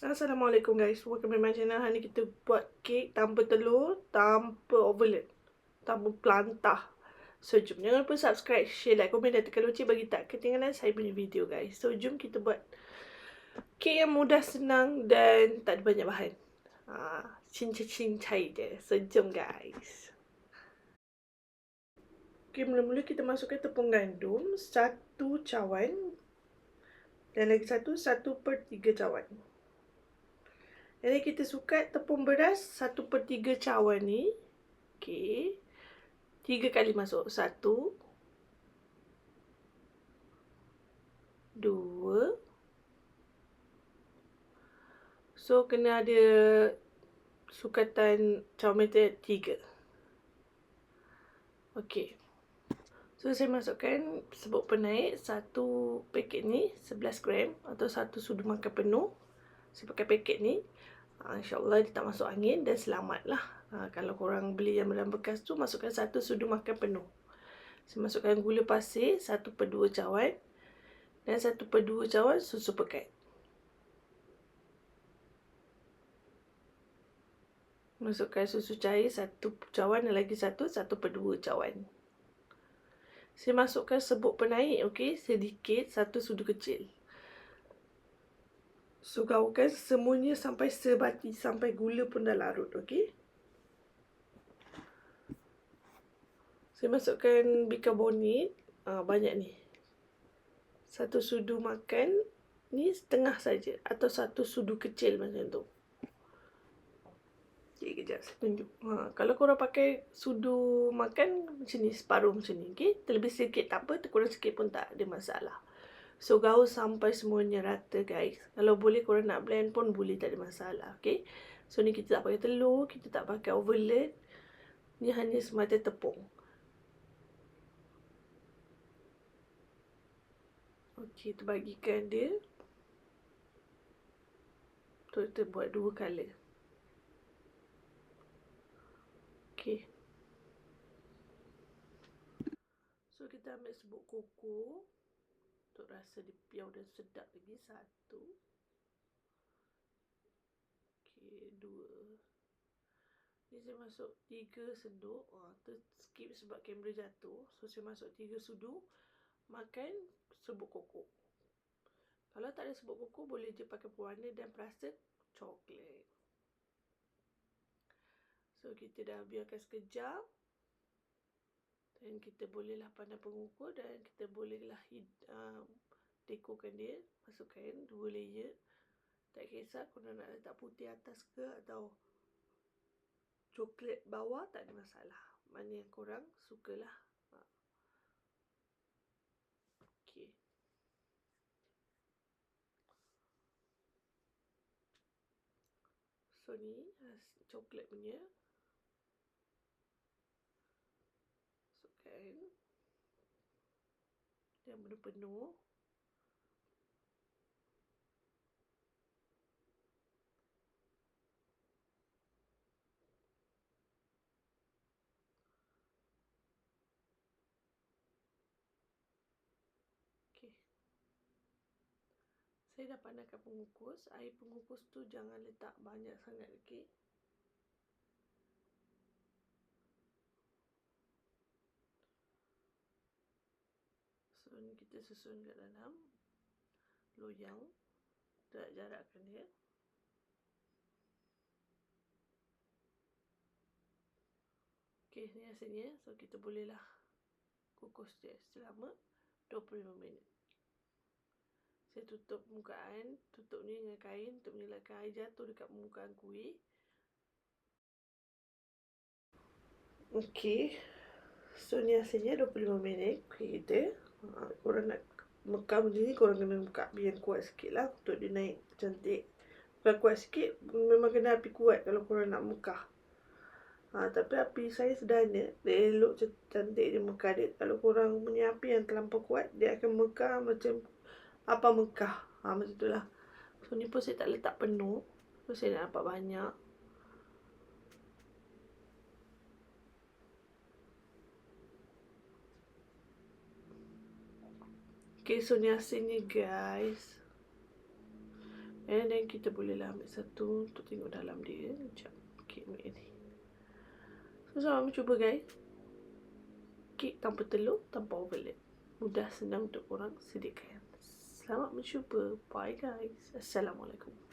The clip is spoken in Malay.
Assalamualaikum guys, welcome to my channel. Hari ni kita buat kek tanpa telur, tanpa overload Tanpa pelantah. So jom, jangan lupa subscribe, share, like, komen dan tekan lonceng bagi tak ketinggalan saya punya video guys. So jom kita buat kek yang mudah, senang dan tak ada banyak bahan. Ha, Cin-cin cai je, so jom guys. Okay, mula-mula kita masukkan tepung gandum Satu cawan Dan lagi satu, satu per tiga cawan jadi kita suka tepung beras satu per tiga cawan ni. Okey. Tiga kali masuk. Satu. Dua. So, kena ada sukatan cawan meter tiga. Okey. So, saya masukkan sebut penaik satu paket ni 11 gram atau satu sudu makan penuh. Saya pakai paket ni. Ha, InsyaAllah dia tak masuk angin dan selamat lah. Ha, kalau korang beli yang dalam bekas tu, masukkan satu sudu makan penuh. Saya masukkan gula pasir, satu per dua cawan. Dan satu per dua cawan susu pekat. Masukkan susu cair, satu cawan dan lagi satu, satu per dua cawan. Saya masukkan sebut penaik, okey, sedikit, satu sudu kecil. So, semuanya sampai sebati, sampai gula pun dah larut, okey? Saya masukkan bikarbonat, uh, banyak ni. Satu sudu makan, ni setengah saja atau satu sudu kecil macam tu. Okay, kejap saya tunjuk. Ha, kalau korang pakai sudu makan macam ni, separuh macam ni, okey? Terlebih sikit tak apa, terkurang sikit pun tak ada masalah. So gaul sampai semuanya rata guys. Kalau boleh korang nak blend pun boleh tak ada masalah. Okay. So ni kita tak pakai telur. Kita tak pakai overload. Ni hanya semata tepung. Okay. Kita bagikan dia. Tu kita buat dua color. Okay. So kita ambil sebut koko untuk rasa dia piau dan sedap lagi. Satu. Okey dua. Ni saya masuk tiga senduk oh, tu skip sebab kamera jatuh. So saya masuk tiga sudu. Makan sebut koko kalau tak ada sebut koko boleh je pakai pewarna dan perasa coklat. So kita dah biarkan sekejap dan kita bolehlah pandang pengukur dan kita bolehlah uh, dekorkan dia masukkan dua layer. Tak kisah kalau nak letak putih atas ke atau coklat bawah tak ada masalah. Mana yang korang sukalah. Okey. So ni coklat punya yang penuh-penuh Saya dah pandangkan pengukus. Air pengukus tu jangan letak banyak sangat, okey? Ni kita susun kat dalam loyang. Kita jarakkan dia. Okey, ni hasilnya. So kita bolehlah kukus dia selama 25 minit. Saya tutup permukaan, tutup ni dengan kain untuk mengelakkan air jatuh dekat permukaan kuih. Okey. So ni hasilnya 25 minit kuih kita. Ha, korang nak mekam macam ni korang kena buka api yang kuat sikit lah untuk dia naik cantik. Bukan kuat sikit memang kena api kuat kalau korang nak mekah. Ha, tapi api saya sederhana. Dia elok cantik dia mekah. Dia kalau korang punya api yang terlampau kuat dia akan mekah macam apa mekah. Ha, macam tu lah. So ni pun saya tak letak penuh. So saya nak dapat banyak Okay, so ni hasilnya guys. And then kita bolehlah ambil satu untuk tengok dalam dia. Sekejap. Kek ni. So, sama cuba guys. Kek tanpa telur, tanpa overlap. Mudah senang untuk orang sediakan. Selamat mencuba. Bye guys. Assalamualaikum.